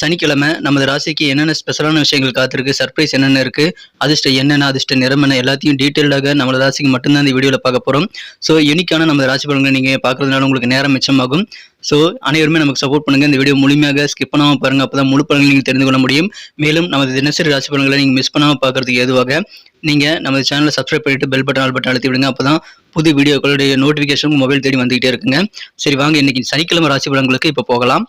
சனிக்கிழமை நமது ராசிக்கு என்னென்ன ஸ்பெஷலான விஷயங்கள் காத்திருக்கு சர்ப்ரைஸ் என்னென்ன இருக்கு அதிர்ஷ்டம் என்னென்ன அதிர்ஷ்ட நிறம் என்ன எல்லாத்தையும் டீட்டெயில்டாக நமது ராசிக்கு மட்டும்தான் இந்த வீடியோவில் பார்க்க போகிறோம் ஸோ யூனிக்கான நமது ராசி பலன்களை நீங்கள் பார்க்கறதுனால உங்களுக்கு நேரம் மிச்சமாகும். ஸோ அனைவருமே நமக்கு சப்போர்ட் பண்ணுங்கள் இந்த வீடியோ முழுமையாக ஸ்கிப் பண்ணாமல் பாருங்க. அப்போ தான் முழு பலன்களை நீங்கள் தெரிந்து கொள்ள முடியும். மேலும் நமது தினசரி ராசி பலன்களை நீங்கள் மிஸ் பண்ணாமல் பார்க்குறதுக்கு ஏதுவாக நீங்கள் நமது சேனலை சப்ஸ்கிரைப் பண்ணிட்டு பெல் பட்டன் ஆல் பட்டன் அழுத்தி விடுங்க. அப்போ தான் புது வீடியோக்களுடைய நோட்டிஃபிகேஷன் மொபைல் தேடி வந்துகிட்டே இருக்குங்க. சரி வாங்க இன்னைக்கு சனிக்கிழமை ராசி பலன்களுக்கு இப்போ போகலாம்.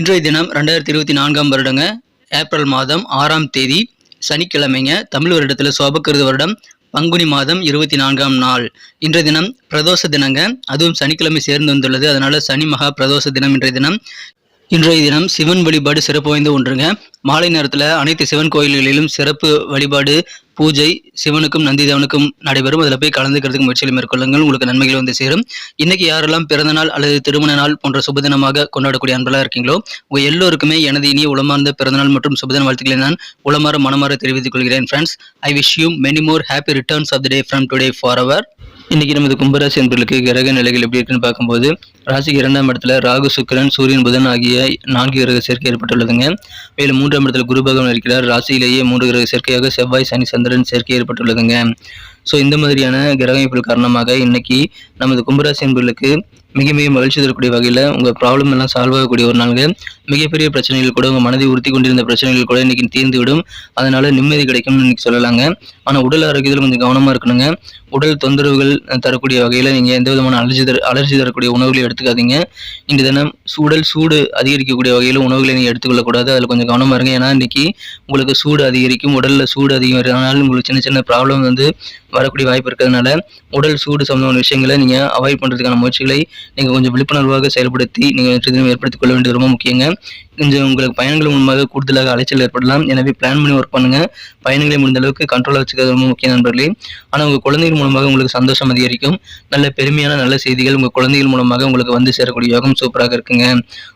இன்றைய தினம் ரெண்டாயிரத்தி இருபத்தி நான்காம் வருடங்க. ஏப்ரல் மாதம் ஆறாம் தேதி சனிக்கிழமைங்க. தமிழ் வருடத்தில் சோபக்கிருது வருடம். பங்குனி மாதம் இருபத்தி நான்காம் நாள். இன்றைய தினம் பிரதோஷ தினங்க. அதுவும் சனிக்கிழமை சேர்ந்து வந்துள்ளது. அதனால சனி மகா பிரதோஷ தினம் இன்றைய தினம். இன்றைய தினம் சிவன் வழிபாடு சிறப்பு வாய்ந்த ஒன்றுங்க. மாலை நேரத்தில் அனைத்து சிவன் கோயில்களிலும் சிறப்பு வழிபாடு பூஜை சிவனுக்கும் நந்திதேவனுக்கும் நடைபெறும். அதில் போய் கலந்துக்கிறதுக்கு முயற்சிகளை மேற்கொள்ளுங்கள். உங்களுக்கு நன்மைகள் வந்து சேரும். இன்னைக்கு யாரெல்லாம் பிறந்த நாள் அல்லது திருமண நாள் போன்ற சுபதினமாக கொண்டாடக்கூடிய அன்பெல்லாம் இருக்கீங்களோ உங்கள் எல்லோருக்குமே எனது இனிய உளமார்ந்த பிறந்தநாள் மற்றும் சுபதின வாழ்த்துக்களை நான் உளமாற மனமாற தெரிவித்துக் கொள்கிறேன் friends I wish you many more happy returns of the day from today for our இன்னைக்கு நமது கும்பராசி என்பர்களுக்கு கிரக நிலைகள் எப்படி இருக்குன்னு பார்க்கும்போது ராசிக்கு இரண்டாம் இடத்துல ராகு சுக்கிரன் சூரியன் புதன் ஆகிய நான்கு கிரக சேர்க்கை ஏற்பட்டுள்ளதுங்க. மேலும் மூன்றாம் இடத்துல குரு பகவான் இருக்கிறார். ராசியிலேயே மூன்று கிரக சேர்க்கையாக செவ்வாய் சனி சந்திரன் சேர்க்கை ஏற்பட்டுள்ளதுங்க. ஸோ இந்த மாதிரியான கிரகமைப்புகள் காரணமாக இன்னைக்கு நமது கும்பராசி என்பர்களுக்கு மிக மிக மகிழ்ச்சி தரக்கூடிய வகையில் உங்கள் ப்ராப்ளம் எல்லாம் சால்வ் ஆகக்கூடிய ஒரு நாள்கள் மிகப்பெரிய பிரச்சனைகள் கூட உங்கள் மனதை உறுத்தி கொண்டிருந்த பிரச்சனைகள் கூட இன்னைக்கு தீர்ந்து விடும் நிம்மதி கிடைக்கும்னு இன்னைக்கு சொல்லலாங்க. ஆனால் உடல் ஆரோக்கியத்தில் கொஞ்சம் கவனமாக இருக்கணுங்க. உடல் தொந்தரவுகள் தரக்கூடிய வகையில் நீங்கள் எந்த விதமான அலர்ஜி தர அலர்ஜி தரக்கூடிய உணவுகளை எடுத்துக்காதீங்க. இன்று தினம் உடல் சூடு அதிகரிக்கக்கூடிய வகையில் உணவுகளை நீங்கள் எடுத்துக்கொள்ளக்கூடாது. அதில் கொஞ்சம் கவனமாக இருங்க. ஏன்னா இன்றைக்கி உங்களுக்கு சூடு அதிகரிக்கும். உடலில் சூடு அதிகரிக்கிறதுனால உங்களுக்கு சின்ன சின்ன ப்ராப்ளம் வந்து வரக்கூடிய வாய்ப்பு இருக்கிறதுனால உடல் சூடு சம்பந்தமான விஷயங்களை நீங்கள் அவாய்ட் பண்ணுறதுக்கான முயற்சிகளை நீங்கள் கொஞ்சம் விழிப்புணர்வாக செயல்படுத்தி நீங்கள் வெற்றி தினம் ஏற்படுத்திக் கொள்ள வேண்டியது ரொம்ப முக்கியங்க. கொஞ்சம் உங்களுக்கு பயணங்கள் மூலமாக கூடுதலாக அலைச்சல் ஏற்படலாம். எனவே பிளான் பண்ணி ஒர்க் பண்ணுங்கள் பயணங்களை முடிந்த அளவுக்கு கண்ட்ரோலாக வச்சுக்கிறது ரொம்ப முக்கிய நண்பர்களே. ஆனால் உங்கள் குழந்தைகள் மூலமாக உங்களுக்கு சந்தோஷம் அதிகரிக்கும். நல்ல பெருமையான நல்ல செய்திகள் உங்கள் குழந்தைகள் மூலமாக உங்களுக்கு வந்து சேரக்கூடிய யோகம் சூப்பராக இருக்குங்க.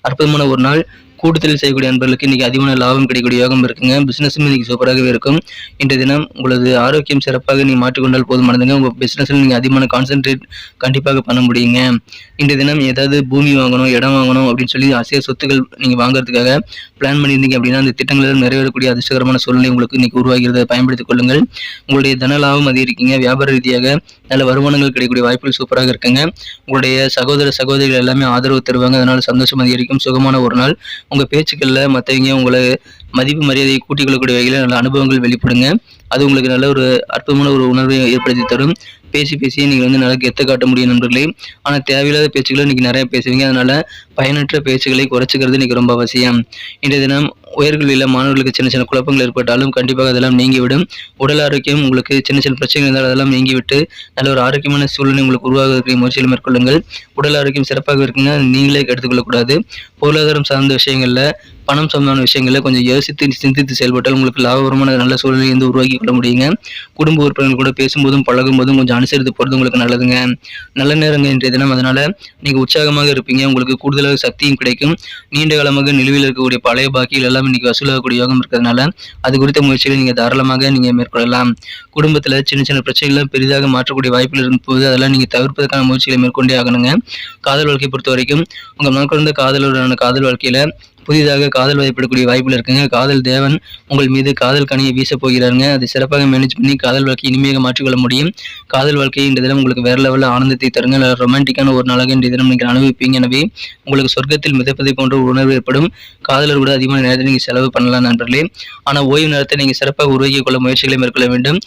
அற்புதமான ஒரு நாள். கூட்டத்தில் செய்யக்கூடிய நண்பர்களுக்கு இன்னைக்கு அதிகமான லாபம் கிடைக்கக்கூடிய யோகம் இருக்குங்க. பிசினஸும் இன்னைக்கு சூப்பராகவே இருக்கும். இன்றைய தினம் உங்களது ஆரோக்கியம் சிறப்பாக நீங்கள் மாற்றிக்கொண்டால் போதுமானதுங்க உங்கள் பிசினஸில் நீங்கள் அதிகமான கான்சென்ட்ரேட் கண்டிப்பாக பண்ண முடியுங்க. இன்றைய தினம் ஏதாவது பூமி வாங்கணும் இடம் வாங்கணும் அப்படின்னு சொல்லி அசைய சொத்துக்கள் நீங்கள் வாங்குறதுக்காக பிளான் பண்ணியிருந்தீங்க அப்படின்னா அந்த திட்டங்களில் நிறைவேறக்கூடிய அதிர்ஷ்டகரமான சூழ்நிலை உங்களுக்கு இன்னைக்கு உருவாகிறது. பயன்படுத்திக் கொள்ளுங்கள். உங்களுடைய தன லாபம் அதிகரிக்குங்க. வியாபார ரீதியாக நல்ல வருமானங்கள் கிடைக்கக்கூடிய வாய்ப்புகள் சூப்பராக இருக்குங்க. உங்களுடைய சகோதர சகோதரிகள் எல்லாமே ஆதரவு தருவாங்க. அதனால சந்தோஷம் அதிகரிக்கும். சுகமான ஒரு நாள் உங்கள் பேச்சுக்களில் மற்றவங்க உங்களை மதிப்பு மரியாதையை கூட்டிக் கொள்ளக்கூடிய வகையில் நல்ல அனுபவங்கள் வெளிப்படுங்க. அது உங்களுக்கு நல்ல ஒரு அற்புதமான ஒரு உணர்வை ஏற்படுத்தி தரும். பேசி பேசி நீங்கள் வந்து நல்லா கெத்த காட்ட முடியும் நண்பர்களே. ஆனால் தேவையில்லாத பேச்சுக்களை இன்றைக்கி நிறைய பேசுவீங்க. அதனால் பயனற்ற பேச்சுக்களை குறைச்சிக்கிறது இன்றைக்கி ரொம்ப அவசியம். இன்றைய தினம் உயர்கல்வியில் மாணவர்களுக்கு சின்ன சின்ன குழப்பங்கள் ஏற்பட்டாலும் கண்டிப்பாக அதெல்லாம் நீங்கிவிடும். உடல் ஆரோக்கியம் உங்களுக்கு சின்ன சின்ன பிரச்சனைகள் இருந்தால் அதெல்லாம் நீங்கிவிட்டு நல்ல ஒரு ஆரோக்கியமான சூழ்நிலை உங்களுக்கு உருவாகுவதற்கு முயற்சிகள் மேற்கொள்ளுங்கள். உடல் ஆரோக்கியம் சிறப்பாக இருக்குங்க. நீங்களே எடுத்துக்கொள்ளக்கூடாது பொருளாதாரம் சார்ந்த விஷயங்களில் பணம் சம்பந்தமான விஷயங்களை கொஞ்சம் யோசித்து சிந்தித்து செயல்பட்டால் உங்களுக்கு லாபகரமான நல்ல சூழ்நிலை வந்து உருவாக்கி கொள்ள முடியுங்க. குடும்ப உறுப்பினர்கள் கூட பேசும்போதும் பழகும்போதும் கொஞ்சம் அனுசரித்து போகிறது உங்களுக்கு நல்லதுங்க. நல்ல நேரங்கள் இன்றைய தினம். அதனால் நீங்கள் உற்சாகமாக இருப்பீங்க. உங்களுக்கு கூடுதலாக சக்தியும் கிடைக்கும். நீண்ட காலமாக நிலுவையில் இருக்கக்கூடிய பழைய பாக்கிகள் எல்லாம் இன்றைக்கி வசூலாகக்கூடிய யோகம் இருக்கிறதுனால அது குறித்த முயற்சிகளை நீங்கள் தாராளமாக நீங்கள் மேற்கொள்ளலாம். குடும்பத்தில் சின்ன சின்ன பிரச்சனைகளை பெரிதாக மாற்றக்கூடிய வாய்ப்புகள் இருக்கும்போது அதெல்லாம் நீங்கள் தவிர்ப்பதற்கான முயற்சிகளை மேற்கொண்டே ஆகணுங்க. காதல் வாழ்க்கை பொறுத்த வரைக்கும் உங்கள் மனக்குழந்த காதலுடனான காதல் வாழ்க்கையில் புதிதாக காதல் வயப்படக்கூடிய வாய்ப்புகள் இருக்குங்க. காதல் தேவன் உங்கள் மீது காதல் கனியை வீச போகிறாருங்க. அதை சிறப்பாக மேனேஜ் பண்ணி காதல் வாழ்க்கை இனிமையாக மாற்றிக்கொள்ள முடியும். காதல் வாழ்க்கை இந்த தினம் உங்களுக்கு வேற லெவலில் ஆனந்தத்தை தருங்க. ரொமான்டிக்கான ஒரு நாளாக இந்த தினம் நீங்கள் அனுபவிப்பீங்க. எனவே உங்களுக்கு சொர்க்கத்தில் மிதப்பதை போன்ற உணர்வு ஏற்படும். காதலர் கூட அதிகமான நேரத்தை நீங்கள் செலவு பண்ணலாம் நண்பர்களே. ஆனால் ஓய்வு நேரத்தை நீங்கள் சிறப்பாக உருவாக்கிக் கொள்ள முயற்சிகளை மேற்கொள்ள வேண்டும்.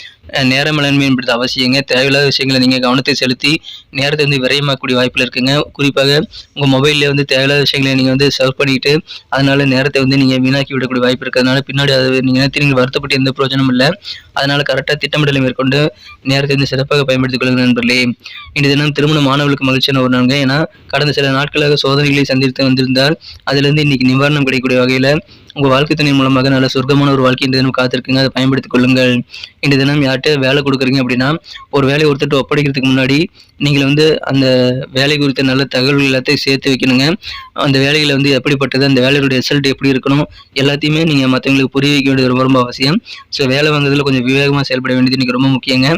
நேர மேலாண்மை என்பது அவசியங்க. தேவையில்லாத விஷயங்களை நீங்கள் கவனத்தை செலுத்தி நேரத்தை வந்து விரயமாக்கக்கூடிய வாய்ப்பில் இருக்குங்க. குறிப்பாக உங்கள் மொபைலில் வந்து தேவையில்லாத விஷயங்களை நீங்கள் வந்து சர்வ் பண்ணிட்டு அதனால நேரத்தை வந்து நீங்கள் வீணாக்கி விடக்கூடிய வாய்ப்பு இருக்கிறதுனால பின்னாடி அதை நீங்கள் நினைத்து நீங்கள் வருத்தப்பட்டு எந்த பிரயோஜனம் இல்லை. அதனால கரெக்டாக திட்டமிடலை மேற்கொண்டு நேரத்தை வந்து சிறப்பாக பயன்படுத்திக் கொள்ளுங்கள் நண்பர்களே. இன்று தினம் திருமண மாணவர்களுக்கு மகிழ்ச்சியான ஒரு நாளுங்க. ஏன்னா கடந்த சில நாட்களாக சோதனைகளை சந்தித்து வந்திருந்தால் அதிலிருந்து இன்னைக்கு நிவாரணம் கிடைக்கக்கூடிய வகையில் உங்கள் வாழ்க்கை துணை மூலமாக நல்ல சொர்க்கமான ஒரு வாழ்க்கை இந்த தினம் காத்திருக்குங்க. அதை பயன்படுத்திக் கொள்ளுங்கள். இந்த தினம் யார்கிட்ட வேலை கொடுக்குறீங்க அப்படின்னா ஒரு வேலையை ஒருத்தர் ஒப்படைக்கிறதுக்கு முன்னாடி நீங்கள் வந்து அந்த வேலை குறித்த நல்ல தகவல்கள் எல்லாத்தையும் சேர்த்து வைக்கணுங்க. அந்த வேலையில் வந்து எப்படிப்பட்டது அந்த வேலையோட ரிசல்ட் எப்படி இருக்கணும் எல்லாத்தையுமே நீங்கள் மற்றவங்களுக்கு புரிய வைக்க வேண்டியது ரொம்ப ரொம்ப அவசியம். ஸோ வேலை வாங்குறதுல கொஞ்சம் விவேகமாக செயல்பட வேண்டியது இன்றைக்கி ரொம்ப முக்கியங்க.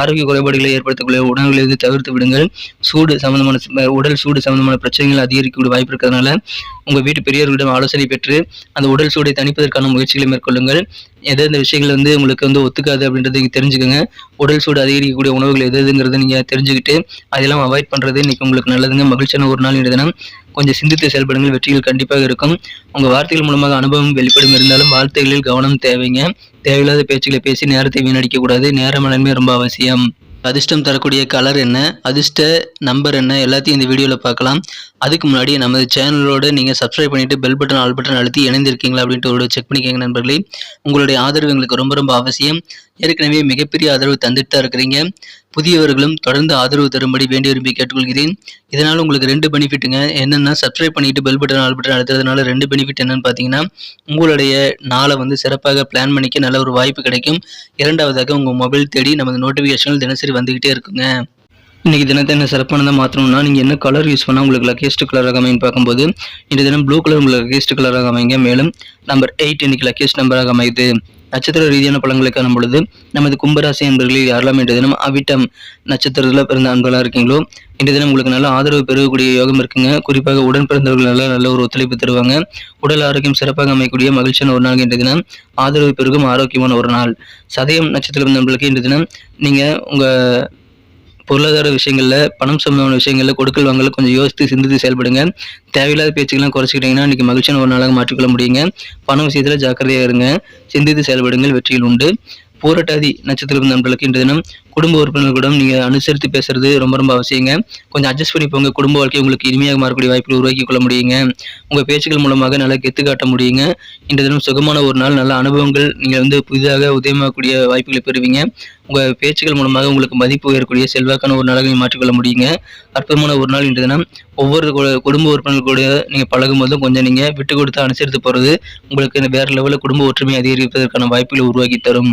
ஆரோக்கிய குறைபாடுகளை ஏற்படுத்தக்கூடிய உணவுகளை வந்து தவிர்த்து விடுங்கள். சூடு சம்மந்தமான உடல் சூடு சம்மந்தமான பிரச்சனைகள் அதிகரிக்கக்கூடிய வாய்ப்பு இருக்கிறதுனால உங்கள் வீட்டு பெரியவர்களிடம் ஆலோசனை பெற்று அந்த உடல் உடல் சூடை தணிப்பதற்கான முயற்சிகளை மேற்கொள்ளுங்கள். எதெந்த விஷயங்கள் வந்து உங்களுக்கு வந்து ஒத்துக்காது அப்படின்றத நீங்கள் தெரிஞ்சுக்கோங்க. உடல் சூடு அதிகரிக்கக்கூடிய உணவுகள் எது எதுங்கிறத நீங்கள் தெரிஞ்சுக்கிட்டு அதெல்லாம் அவாய்ட் பண்ணுறது இன்னைக்கு உங்களுக்கு நல்லதுங்க. மகிழ்ச்சியான ஒரு நாள் இந்த தினம். கொஞ்சம் சிந்தித்து செயல்படுங்கள். வெற்றிகள் கண்டிப்பாக இருக்கும். உங்கள் வார்த்தைகள் மூலமாக அனுபவம் வெளிப்படும். இருந்தாலும் வார்த்தைகளில் கவனம் தேவைங்க. தேவையில்லாத பேச்சுகளை பேசி நேரத்தை வீணடிக்கக்கூடாது நேரம் நேர மேலாண்மை ரொம்ப அவசியம். அதிர்ஷ்டம் தரக்கூடிய கலர் என்ன அதிர்ஷ்ட நம்பர் என்ன எல்லாத்தையும் இந்த வீடியோவில் பார்க்கலாம். அதுக்கு முன்னாடி நமது சேனலோடு நீங்கள் சப்ஸ்கிரைப் பண்ணிவிட்டு பெல் பட்டன் ஆல் பட்டன் அழுத்தி இணைந்திருக்கீங்களா அப்படின்ட்டு ஒரு செக் பண்ணிக்கோங்க நண்பர்களே. உங்களுடைய ஆதரவு எங்களுக்கு ரொம்ப ரொம்ப அவசியம். ஏற்கனவே மிகப்பெரிய ஆதரவு தந்துட்டு தான் இருக்கிறீங்க. புதியவர்களும் தொடர்ந்து ஆதரவு தரும்படி வேண்டி விரும்பி கேட்டுக்கொள்கிறேன். இதனால் உங்களுக்கு ரெண்டு பெனிஃபிட்டுங்க. என்னென்னா சப்ஸ்கிரைப் பண்ணிட்டு பெல் பட்டன் ஆல் பட்டன் அழுத்துறதுனால ரெண்டு பெனிஃபிட் என்னன்னு பார்த்தீங்கன்னா உங்களுடைய நாளை வந்து சிறப்பாக பிளான் பண்ணிக்க நல்ல ஒரு வாய்ப்பு கிடைக்கும். இரண்டாவதாக உங்கள் மொபைல் தேடி நமது நோட்டிஃபிகேஷன்கள் தினசரி வந்துக்கிட்டே இருக்குங்க. இன்றைக்கி தினத்தை என்ன சிறப்பானதாக மாற்றணும்னா நீங்கள் என்ன கலர் யூஸ் பண்ணால் உங்களுக்கு லக்கியஸ்ட் கலராக அமைன்னு பார்க்கும்போது இந்த தினம் ப்ளூ கலர் உங்களுக்கு லக்கியஸ்ட் கலராக அமைங்க மேலும் நம்பர் எயிட் இன்னைக்கு லக்கியஸ்ட் நம்பராக அமையுது. நட்சத்திர ரீதியான பலன்களை காணும் பொழுது நமது கும்பராசி அன்பர்களில் யாரெல்லாம் இன்றைய தினம் அவிட்டம் நட்சத்திரத்தில் பிறந்த அன்பர்களாக இருக்கீங்களோ இன்றைய தினம் உங்களுக்கு நல்ல ஆதரவு பெறக்கூடிய யோகம் இருக்குங்க. குறிப்பாக உடன் பிறந்தவர்கள் நல்ல நல்ல ஒரு ஒத்துழைப்பு தருவாங்க. உடல் ஆரோக்கியம் சிறப்பாக அமைக்கூடிய மகிழ்ச்சியான ஒரு நாள் இன்றைய தினம். ஆதரவு பெருகும் ஆரோக்கியமான ஒரு நாள். சதயம் நட்சத்திரம் நண்பர்களுக்கு இன்றைய தினம் நீங்கள் உங்கள் பொருளாதார விஷயங்களில் பணம் சம்பந்தமான விஷயங்களில் கொடுக்கல் வாங்கல கொஞ்சம் யோசித்து சிந்தித்து செயல்படுங்க. தேவையில்லாத பேச்சுக்கெல்லாம் குறைச்சிக்கிட்டீங்கன்னா இன்னைக்கு மகிழ்ச்சியான ஒரு நாளாக மாற்றிக்கொள்ள முடியுங்க. பணம் விஷயத்தில் ஜாக்கிரதையாக இருங்க. சிந்தித்து செயல்படுங்கள். வெற்றியில் உண்டு. பூரட்டாதி நட்சத்திரம் நண்பர்களுக்கு இன்றைய தினம் குடும்ப உறுப்பினர்களிடம் நீங்கள் அனுசரித்து பேசுறது ரொம்ப ரொம்ப அவசியங்க. கொஞ்சம் அட்ஜஸ்ட் பண்ணி போங்க. குடும்ப வாழ்க்கை உங்களுக்கு இனிமையாக மாறக்கூடிய வாய்ப்புகள் உருவாக்கி கொள்ள முடியுங்க. உங்கள் பேச்சுகள் மூலமாக நல்லா கெத்து காட்ட முடியுங்க. இன்றைய தினம் சுகமான ஒரு நாள் நல்ல அனுபவங்கள் நீங்கள் வந்து புதிதாக உதயமாகக்கூடிய வாய்ப்புகளை பெறுவீங்க. உங்கள் பேச்சுக்கள் மூலமாக உங்களுக்கு மதிப்பு உயரக்கூடிய செல்வாக்கான ஒரு நாளாக மாற்றிக்கொள்ள முடியுங்க. அற்புதமான ஒரு நாள் இன்று தினம். ஒவ்வொரு குடும்ப உறுப்பினர்கள் கூட நீங்கள் பழகும் போதும் கொஞ்சம் நீங்கள் விட்டு கொடுத்து அனுசரித்து போகிறது உங்களுக்கு இந்த வேறு லெவலில் குடும்ப ஒற்றுமை அதிகரிப்பதற்கான வாய்ப்புகளை உருவாக்கி தரும்.